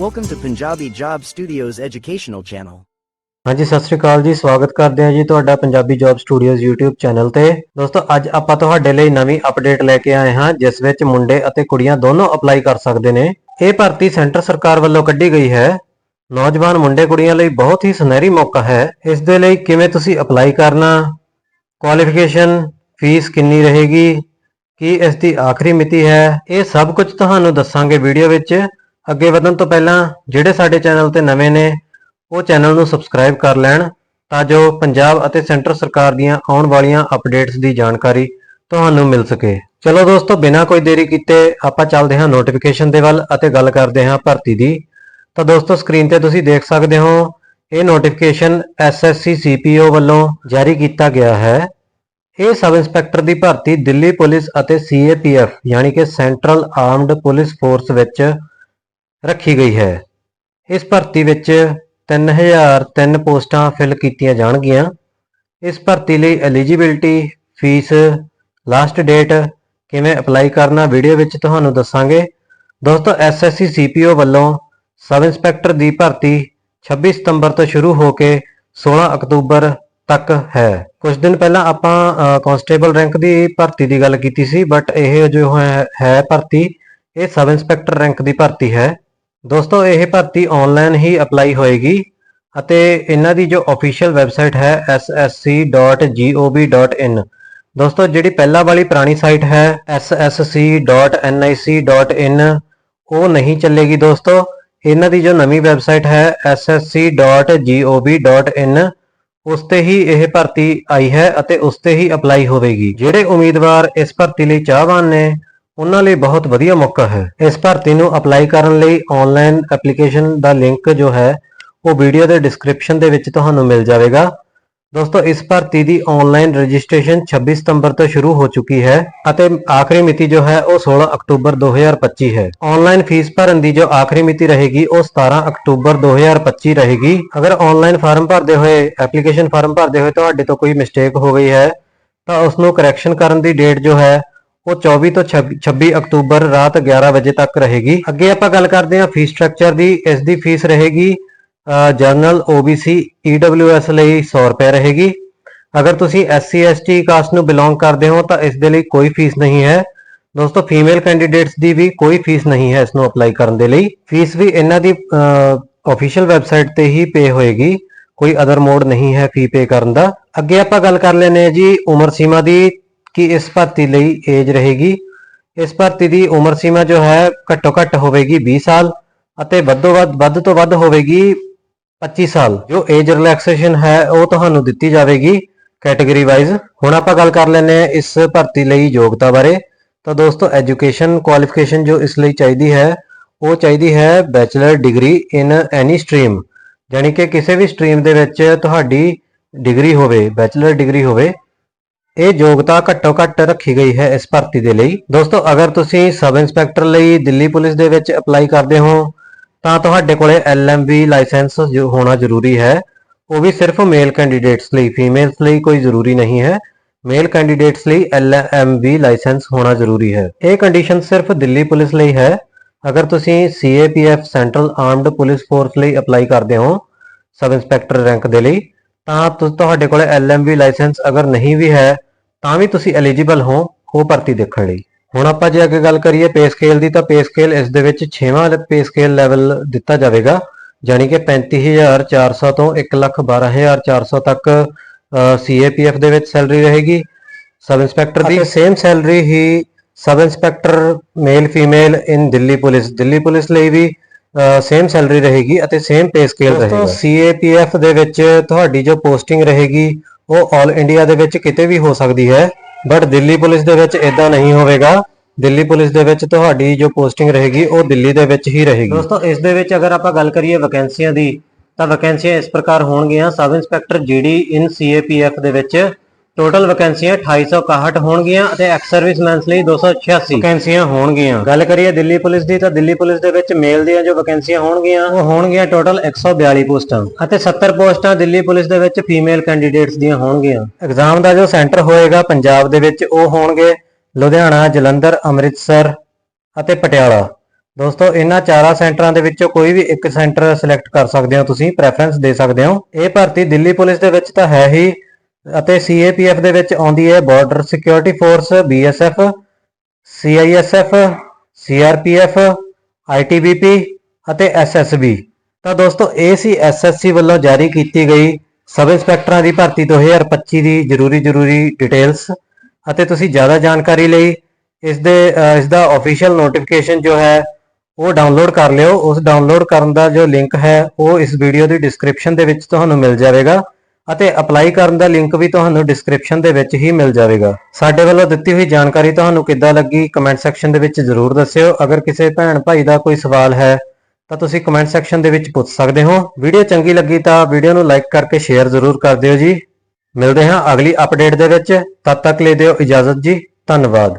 Welcome to Punjabi Job Studios educational channel. ਹਾਂਜੀ, ਸਤਿ ਸ੍ਰੀ ਅਕਾਲ ਜੀ, ਸਵਾਗਤ ਕਰਦੇ ਹਾਂ ਜੀ ਤੁਹਾਡਾ Punjabi job studios YouTube channel ਤੇ। ਦੋਸਤੋ, ਅੱਜ ਆਪਾਂ ਤੁਹਾਡੇ ਲਈ ਨਵੀਂ ਅਪਡੇਟ ਲੈ ਕੇ ਆਏ ਹਾਂ, ਜਿਸ ਵਿੱਚ ਮੁੰਡੇ ਅਤੇ ਕੁੜੀਆਂ ਦੋਨੋਂ ਅਪਲਾਈ ਕਰ ਸਕਦੇ ਨੇ। ਇਹ ਭਰਤੀ ਸੈਂਟਰ ਸਰਕਾਰ ਵੱਲੋਂ ਕੱਢੀ ਗਈ ਹੈ। ਨੌਜਵਾਨ ਮੁੰਡੇ ਕੁੜੀਆਂ ਲਈ ਬਹੁਤ ਹੀ ਸੁਨਹਿਰੀ ਮੌਕਾ ਹੈ। ਇਸ ਦੇ ਲਈ ਕਿਵੇਂ ਤੁਸੀਂ ਅਪਲਾਈ ਕਰਨਾ? ਕੁਆਲੀਫਿਕੇਸ਼ਨ ਫੀਸ ਕਿੰਨੀ ਰਹੇਗੀ? ਕੀ ਇਸ ਦੀ ਆਖਰੀ ਮਿਤੀ ਹੈ? ਇਹ ਸਭ ਕੁਝ ਤੁਹਾਨੂੰ ਦੱਸਾਂਗੇ ਵੀਡੀਓ ਵਿੱਚ। ਅੱਗੇ ਵਧਣ ਤੋਂ ਪਹਿਲਾਂ ਜਿਹੜੇ ਸਾਡੇ ਚੈਨਲ ਤੇ ਨਵੇਂ ਨੇ, ਉਹ ਚੈਨਲ ਨੂੰ ਸਬਸਕ੍ਰਾਈਬ ਕਰ ਲੈਣ ਤਾਂ ਜੋ ਪੰਜਾਬ ਅਤੇ ਸੈਂਟਰ ਸਰਕਾਰ ਦੀਆਂ ਆਉਣ ਵਾਲੀਆਂ ਅਪਡੇਟਸ ਦੀ ਜਾਣਕਾਰੀ ਤੁਹਾਨੂੰ ਮਿਲ ਸਕੇ। ਚਲੋ ਦੋਸਤੋ, ਬਿਨਾਂ ਕੋਈ ਦੇਰੀ ਕੀਤੇ ਆਪਾਂ ਚੱਲਦੇ ਹਾਂ ਨੋਟੀਫਿਕੇਸ਼ਨ ਦੇ ਵੱਲ ਅਤੇ ਗੱਲ ਕਰਦੇ ਹਾਂ ਭਰਤੀ ਦੀ। ਤਾਂ ਦੋਸਤੋ ਸਕਰੀਨ ਤੇ ਤੁਸੀਂ ਦੇਖ ਸਕਦੇ ਹੋ, ਇਹ ਨੋਟੀਫਿਕੇਸ਼ਨ ਐਸਐਸਸੀ ਸੀਪੀਓ ਵੱਲੋਂ ਜਾਰੀ ਕੀਤਾ ਗਿਆ ਹੈ। ਇਹ ਸਬ ਇੰਸਪੈਕਟਰ ਦੀ ਭਰਤੀ ਦਿੱਲੀ ਪੁਲਿਸ ਅਤੇ ਸੀਏਪੀਐਫ ਯਾਨੀ ਕਿ ਸੈਂਟਰਲ ਆਰਮਡ ਪੁਲਿਸ ਫੋਰਸ ਵਿੱਚ ਰੱਖੀ ਗਈ ਹੈ। ਇਸ ਭਰਤੀ ਵਿੱਚ 3003 ਪੋਸਟਾਂ ਫਿਲ ਕੀਤੀਆਂ ਜਾਣਗੀਆਂ। ਇਸ ਭਰਤੀ ਲਈ ਐਲੀਜੀਬਿਲਟੀ, ਫੀਸ, ਲਾਸਟ ਡੇਟ ਕਿਵੇਂ ਅਪਲਾਈ ਕਰਨਾ ਵੀਡੀਓ ਵਿੱਚ ਤੁਹਾਨੂੰ ਦੱਸਾਂਗੇ। ਦੋਸਤੋ ਐਸਐਸਸੀ ਸੀਪੀਓ ਵੱਲੋਂ ਸਬ ਇੰਸਪੈਕਟਰ ਦੀ ਭਰਤੀ 26 ਸਤੰਬਰ ਤੋਂ ਸ਼ੁਰੂ ਹੋ ਕੇ 16 ਅਕਤੂਬਰ ਤੱਕ ਹੈ। ਕੁਝ ਦਿਨ ਪਹਿਲਾਂ ਆਪਾਂ ਕਾਂਸਟੇਬਲ ਰੈਂਕ ਦੀ ਭਰਤੀ ਦੀ ਗੱਲ ਕੀਤੀ ਸੀ, ਬਟ ਇਹ ਜੋ ਹੈ ਹੈ ਭਰਤੀ, ਇਹ ਸਬ ਇੰਸਪੈਕਟਰ ਰੈਂਕ ਦੀ ਭਰਤੀ ਹੈ। ਦੋਸਤੋ, ਇਹ ਭਰਤੀ ਆਨਲਾਈਨ ਹੀ ਅਪਲਾਈ ਹੋਏਗੀ ਅਤੇ ਇਹਨਾਂ ਦੀ ਜੋ ਅਫੀਸ਼ੀਅਲ ਵੈਬਸਾਈਟ ਹੈ ssc.gov.in ਦੋਸਤੋ, ਜਿਹੜੀ ਪਹਿਲਾਂ ਵਾਲੀ ਪੁਰਾਣੀ ਸਾਈਟ ਹੈ ssc.nic.in ਉਹ ਨਹੀਂ ਚੱਲੇਗੀ ਦੋਸਤੋ। ਇਹਨਾਂ ਦੀ ਜੋ ਨਵੀਂ ਵੈਬਸਾਈਟ ਹੈ ssc.gov.in ਉਸ ਤੇ ਹੀ ਇਹ ਭਰਤੀ ਆਈ ਹੈ ਅਤੇ ਉਸ ਤੇ ਹੀ ਅਪਲਾਈ ਹੋਵੇਗੀ। ਜਿਹੜੇ ਉਮੀਦਵਾਰ ਇਸ ਭਰਤੀ ਲਈ ਚਾਹਵਾਨ ਨੇ ਉਹਨਾਂ ਲਈ ਬਹੁਤ ਵਧੀਆ ਮੌਕਾ ਹੈ। ਇਸ ਭਰਤੀ ਨੂੰ ਅਪਲਾਈ ਕਰਨ ਲਈ ਆਨਲਾਈਨ ਐਪਲੀਕੇਸ਼ਨ ਦਾ ਲਿੰਕ ਜੋ ਹੈ, ਉਹ ਵੀਡੀਓ ਦੇ ਡਿਸਕ੍ਰਿਪਸ਼ਨ ਦੇ ਵਿੱਚ ਤੁਹਾਨੂੰ ਮਿਲ ਜਾਵੇਗਾ। ਦੋਸਤੋ, ਇਸ ਭਰਤੀ ਦੀ ਆਨਲਾਈਨ ਰਜਿਸਟ੍ਰੇਸ਼ਨ 26 ਸਤੰਬਰ ਤੋਂ ਸ਼ੁਰੂ ਹੋ ਚੁੱਕੀ ਹੈ ਅਤੇ ਆਖਰੀ ਮਿਤੀ ਜੋ ਹੈ, ਉਹ 16 ਅਕਤੂਬਰ 2025 ਹੈ। ਆਨਲਾਈਨ ਫੀਸ ਭਰਨ ਦੀ ਜੋ ਆਖਰੀ ਮਿਤੀ ਰਹੇਗੀ, ਉਹ 17 ਅਕਤੂਬਰ 2025 ਰਹੇਗੀ। ਅਗਰ ਆਨਲਾਈਨ ਫਾਰਮ ਭਰਦੇ ਹੋਏ ਐਪਲੀਕੇਸ਼ਨ ਫਾਰਮ ਭਰਦੇ ਹੋਏ ਤੁਹਾਡੇ ਤੋਂ ਕੋਈ ਮਿਸਟੇਕ ਹੋ ਗਈ ਹੈ, ਤਾਂ ਉਸ ਨੂੰ ਕਰੈਕਸ਼ਨ ਕਰਨ ਦੀ ਡੇਟ ਜੋ ਹੈ ਉਹ 24 ਤੋਂ 26 ਅਕਤੂਬਰ ਰਾਤ 11 ਵਜੇ ਤੱਕ ਰਹੇਗੀ। ਅੱਗੇ ਆਪਾਂ ਗੱਲ ਕਰਦੇ ਹਾਂ ਫੀਸ ਸਟਰਕਚਰ ਦੀ। ਇਸ ਦੀ ਫੀਸ ਰਹੇਗੀ ਜਨਰਲ OBC EWS ਲਈ 100 ਰੁਪਏ ਰਹੇਗੀ। ਅਗਰ ਤੁਸੀਂ SC ST ਕਾਸਟ ਨੂੰ ਬਿਲੋਂਗ ਕਰਦੇ ਹੋ ਤਾਂ ਇਸ ਦੇ ਲਈ ਕੋਈ ਫੀਸ ਨਹੀਂ ਹੈ। ਦੋਸਤੋ, ਫੀਮੇਲ ਕੈਂਡੀਡੇਟਸ ਦੀ ਵੀ ਕੋਈ ਫੀਸ ਨਹੀਂ ਹੈ ਇਸ ਨੂੰ ਅਪਲਾਈ ਕਰਨ ਦੇ ਲਈ। ਫੀਸ ਵੀ ਇਹਨਾਂ ਦੀ ਅਫੀਸ਼ੀਅਲ ਵੈਬਸਾਈਟ ਤੇ ਹੀ ਪੇ ਹੋਏਗੀ। ਕੋਈ ਅਦਰ ਮੋਡ ਨਹੀਂ ਹੈ ਫੀ ਪੇ ਕਰਨ ਦਾ। ਅੱਗੇ ਆਪਾਂ ਗੱਲ ਕਰ ਲੈਨੇ ਆ ਜੀ ਉਮਰ ਸੀਮਾ ਦੀ। ਕਿ ਇਸ ਭਰਤੀ ਲਈ ਏਜ ਰਹੇਗੀ। ਇਸ ਭਰਤੀ ਦੀ ਉਮਰ ਸੀਮਾ ਜੋ ਹੈ ਘੱਟੋ ਘੱਟ ਹੋਵੇਗੀ 20 ਸਾਲ ਅਤੇ ਵੱਧੋ ਵੱਧ ਵੱਧ ਤੋਂ ਵੱਧ ਹੋਵੇਗੀ 25 ਸਾਲ। ਜੋ ਏਜ ਰਿਲੈਕਸੇਸ਼ਨ ਹੈ, ਉਹ ਤੁਹਾਨੂੰ ਦਿੱਤੀ ਜਾਵੇਗੀ ਕੈਟਾਗਰੀ ਵਾਈਜ਼ ਹੁਣ ਆਪਾਂ ਗੱਲ ਕਰ ਲੈਨੇ ਆ ਇਸ ਭਰਤੀ ਲਈ ਯੋਗਤਾ ਬਾਰੇ। ਤਾਂ ਦੋਸਤੋ ਐਜੂਕੇਸ਼ਨ ਕੁਆਲੀਫਿਕੇਸ਼ਨ ਜੋ ਇਸ ਲਈ ਚਾਹੀਦੀ ਹੈ, ਉਹ ਚਾਹੀਦੀ ਹੈ bachelor degree in any stream ਯਾਨੀ ਕਿ ਕਿਸੇ ਵੀ ਸਟਰੀਮ ਦੇ ਵਿੱਚ ਤੁਹਾਡੀ ਡਿਗਰੀ ਹੋਵੇ ਬੈਚਲਰ ਡਿਗਰੀ ਹੋਵੇ ਇਹ ਯੋਗਤਾ ਘੱਟੋ ਘੱਟ ਰੱਖੀ ਗਈ ਹੈ ਇਸ ਭਰਤੀ ਦੇ ਲਈ। ਦੋਸਤੋ, ਅਗਰ ਤੁਸੀਂ ਸਬ ਇੰਸਪੈਕਟਰ ਲਈ ਦਿੱਲੀ ਪੁਲਿਸ ਦੇ ਵਿੱਚ ਅਪਲਾਈ ਕਰਦੇ ਹੋ, ਤਾਂ ਤੁਹਾਡੇ ਕੋਲੇ LMV ਲਾਇਸੈਂਸ ਹੋਣਾ ਜ਼ਰੂਰੀ ਹੈ। ਉਹ ਵੀ ਸਿਰਫ ਮੇਲ ਕੈਂਡੀਡੇਟਸ ਲਈ, ਫੀਮੇਲਸ ਲਈ ਕੋਈ ਜ਼ਰੂਰੀ ਨਹੀਂ ਹੈ। ਮੇਲ ਕੈਂਡੀਡੇਟਸ ਲਈ LMV ਲਾਇਸੈਂਸ ਹੋਣਾ ਜ਼ਰੂਰੀ ਹੈ। ਇਹ ਕੰਡੀਸ਼ਨ ਸਿਰਫ ਦਿੱਲੀ ਪੁਲਿਸ ਲਈ ਹੈ। ਅਗਰ ਤੁਸੀਂ CAPF central armed police force ਲਈ ਅਪਲਾਈ ਕਰਦੇ ਹੋ, ਸਬ ਇੰਸਪੈਕਟਰ ਰੈਂਕ ਦੇ ਲਈ ਤਾਂ ਤੁਹਾਡੇ ਕੋਲੇ LMV ਲਾਇਸੈਂਸ ਅਗਰ ਨਹੀਂ ਵੀ ਹੈ ਤਾਂ ਵੀ ਤੁਸੀਂ ਐਲੀਜੀਬਲ ਹੋ ਉਹ ਭਰਤੀ ਦੇਖਣ ਲਈ। ਹੁਣ ਆਪਾਂ ਜੇ ਅੱਗੇ ਗੱਲ ਕਰੀਏ ਪੇ ਸਕੇਲ ਦੀ ਤਾਂ ਪੇ ਸਕੇਲ ਇਸ ਦੇ ਵਿੱਚ 6ਵਾਂ ਪੇ ਸਕੇਲ ਲੈਵਲ ਦਿੱਤਾ ਜਾਵੇਗਾ। ਯਾਨੀ ਕਿ 35400 ਤੋਂ 112400 ਤੱਕ ਸੀਏਪੀਐਫ ਦੇ ਵਿੱਚ ਸੈਲਰੀ ਰਹੇਗੀ। ਸਬ ਇੰਸਪੈਕਟਰ ਦੀ same salary he sub inspector male female in Delhi police. Delhi police ਲਈ ਵੀ ਸੇਮ ਸੈਲਰੀ ਰਹੇਗੀ ਅਤੇ ਸੇਮ ਪੇ ਸਕੇਲ ਰਹੇਗਾ। ਸੀਏਪੀਐਫ ਦੇ ਵਿੱਚ ਤੁਹਾਡੀ ਜੋ ਪੋਸਟਿੰਗ ਰਹੇਗੀ ਉਹ 올 ਇੰਡੀਆ ਦੇ ਵਿੱਚ ਕਿਤੇ ਵੀ ਹੋ ਸਕਦੀ ਹੈ। ਬਟ ਦਿੱਲੀ ਪੁਲਿਸ ਦੇ ਵਿੱਚ ਇਦਾਂ ਨਹੀਂ ਹੋਵੇਗਾ। ਦਿੱਲੀ ਪੁਲਿਸ ਦੇ ਵਿੱਚ ਤੁਹਾਡੀ ਜੋ ਪੋਸਟਿੰਗ ਰਹੇਗੀ ਉਹ ਦਿੱਲੀ ਦੇ ਵਿੱਚ ਹੀ ਰਹੇਗੀ। ਦੋਸਤੋ ਇਸ ਦੇ ਵਿੱਚ ਅਗਰ ਆਪਾਂ ਗੱਲ ਕਰੀਏ ਵੈਕੈਂਸੀਆਂ ਦੀ ਤਾਂ ਵੈਕੈਂਸੀਆਂ ਇਸ ਪ੍ਰਕਾਰ ਹੋਣਗੀਆਂ। ਸਬ ਇੰਸਪੈਕਟਰ ਜੀਡੀ ਇਨ ਸੀਏਪੀਐਫ ਦੇ ਵਿੱਚ ਟੋਟਲ ਵੈਕੈਂਸੀਆਂ 2861 ਹੋਣਗੀਆਂ ਅਤੇ ਐਕਸ ਸਰਵਿਸਮੈਨਸ ਲਈ 286 ਵੈਕੈਂਸੀਆਂ ਹੋਣਗੀਆਂ। ਗੱਲ ਕਰੀਏ ਦਿੱਲੀ ਪੁਲਿਸ ਦੀ, ਤਾਂ ਦਿੱਲੀ ਪੁਲਿਸ ਦੇ ਵਿੱਚ ਮੇਲ ਦੀਆਂ ਜੋ ਵੈਕੈਂਸੀਆਂ ਹੋਣਗੀਆਂ, ਉਹ ਹੋਣਗੀਆਂ ਟੋਟਲ 142 ਪੋਸਟਾਂ ਅਤੇ 70 ਪੋਸਟਾਂ ਦਿੱਲੀ ਪੁਲਿਸ ਦੇ ਵਿੱਚ ਫੀਮੇਲ ਕੈਂਡੀਡੇਟਸ ਦੀਆਂ ਹੋਣਗੀਆਂ। ਐਗਜ਼ਾਮ ਦਾ ਜੋ ਸੈਂਟਰ ਹੋਏਗਾ ਪੰਜਾਬ ਦੇ ਵਿੱਚ, ਉਹ ਹੋਣਗੇ ਲੁਧਿਆਣਾ, ਜਲੰਧਰ, ਅੰਮ੍ਰਿਤਸਰ ਅਤੇ ਪਟਿਆਲਾ। ਦੋਸਤੋ, ਇਹਨਾਂ ਚਾਰਾਂ ਸੈਂਟਰਾਂ ਦੇ ਵਿੱਚੋਂ ਕੋਈ ਵੀ ਇੱਕ ਸੈਂਟਰ ਸਿਲੈਕਟ ਕਰ ਸਕਦੇ ਹੋ ਤੁਸੀਂ ਪ੍ਰੈਫਰੈਂਸ ਦੇ ਸਕਦੇ ਹੋ। ਇਹ ਭਰਤੀ ਦਿੱਲੀ ਪੁਲਿਸ ਦੇ ਵਿੱਚ ਤਾਂ ਹੈ ਹੀ ਅਤੇ ਸੀਏਪੀਐਫ ਦੇ ਵਿੱਚ ਆਉਂਦੀ ਹੈ border security force BSF CISF CRPF ITBP ਅਤੇ ਐਸਐਸਬੀ ਤਾਂ ਦੋਸਤੋ ਇਹ ਸੀ ਐਸਐਸਸੀ ਵੱਲੋਂ ਜਾਰੀ ਕੀਤੀ ਗਈ ਸਬ ਇੰਸਪੈਕਟਰਾਂ ਦੀ ਭਰਤੀ 2025 ਦੀ ਜ਼ਰੂਰੀ ਜ਼ਰੂਰੀ ਡਿਟੇਲਸ ਅਤੇ ਤੁਸੀਂ ਜ਼ਿਆਦਾ ਜਾਣਕਾਰੀ ਲਈ ਇਸ ਦੇ ਅ, ਇਸ ਦਾ ਅਫੀਸ਼ੀਅਲ ਨੋਟੀਫਿਕੇਸ਼ਨ ਜੋ ਹੈ ਉਹ ਡਾਊਨਲੋਡ ਕਰ ਲਿਓ। ਉਸ ਡਾਊਨਲੋਡ ਕਰਨ ਦਾ ਜੋ ਲਿੰਕ ਹੈ ਉਹ ਇਸ ਵੀਡੀਓ ਦੀ ਡਿਸਕ੍ਰਿਪਸ਼ਨ ਦੇ ਵਿੱਚ ਤੁਹਾਨੂੰ ਮਿਲ ਜਾਵੇਗਾ। ਅਤੇ ਅਪਲਾਈ ਕਰਨ ਦਾ ਲਿੰਕ ਵੀ ਤੁਹਾਨੂੰ ਡਿਸਕ੍ਰਿਪਸ਼ਨ ਦੇ ਵਿੱਚ ਹੀ ਮਿਲ ਜਾਵੇਗਾ। ਸਾਡੇ ਵੱਲੋਂ ਦਿੱਤੀ ਹੋਈ ਜਾਣਕਾਰੀ ਤੁਹਾਨੂੰ ਕਿੱਦਾਂ ਲੱਗੀ ਕਮੈਂਟ ਸੈਕਸ਼ਨ ਦੇ ਵਿੱਚ ਜ਼ਰੂਰ ਦੱਸਿਓ। ਅਗਰ ਕਿਸੇ ਭੈਣ ਭਾਈ ਦਾ ਕੋਈ ਸਵਾਲ ਹੈ, ਤਾਂ ਤੁਸੀਂ ਕਮੈਂਟ ਸੈਕਸ਼ਨ ਦੇ ਵਿੱਚ ਪੁੱਛ ਸਕਦੇ ਹੋ। ਵੀਡੀਓ ਚੰਗੀ ਲੱਗੀ ਤਾਂ ਵੀਡੀਓ ਨੂੰ ਲਾਈਕ ਕਰਕੇ ਸ਼ੇਅਰ ਜ਼ਰੂਰ ਕਰ ਦਿਓ ਜੀ। ਮਿਲਦੇ ਹਾਂ ਅਗਲੀ ਅਪਡੇਟ ਦੇ ਵਿੱਚ। ਤਦ ਤੱਕ ਲਈ ਦਿਓ ਇਜਾਜ਼ਤ ਜੀ। ਧੰਨਵਾਦ।